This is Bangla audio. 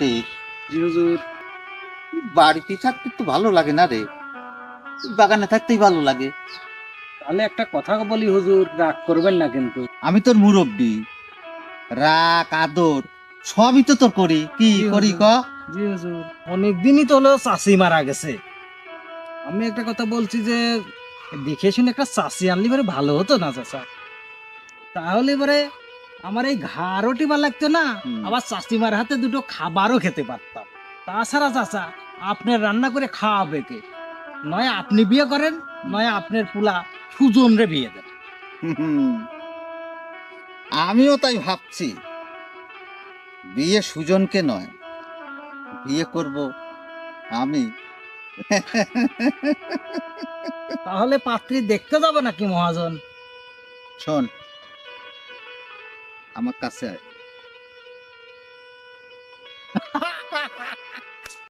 জি হুজুর বাড়িতে থাকতে তো ভালো লাগে না রে? বাগানে থাকতেই ভালো লাগে। তাহলে একটা কথা বলি হুজুর রাগ করবেন না কিন্তু। আমি তোর মুরব্বী রাগ আদর সবই তো তোর করি। কি করি ক? জি হুজুর। অনেক দিনই তো হলো চাষি মারা গেছে। আমি একটা কথা বলছি যে দেখে শুনে একটা চাষি আনলি ভালো হতো না চাষা তাহলে এবারে আমার এই ঘাড়ও টিবা লাগতো না আবার চাষিমার হাতে দুটো খাবারও খেতে পারতাম। তাছাড়া চাষা আপনার রান্না করে খাওয়াবে কে? নয় আপনি বিয়ে করেন নয় আপনার পুলা সুজন রে বিয়ে দেন। আমিও তাই ভাবছি। বিয়ে সুজনকে নয় বিয়ে করব আমি। তাহলে পাত্রী দেখতে যাবে নাকি মহাজন? শোন আমার কাছে আয়।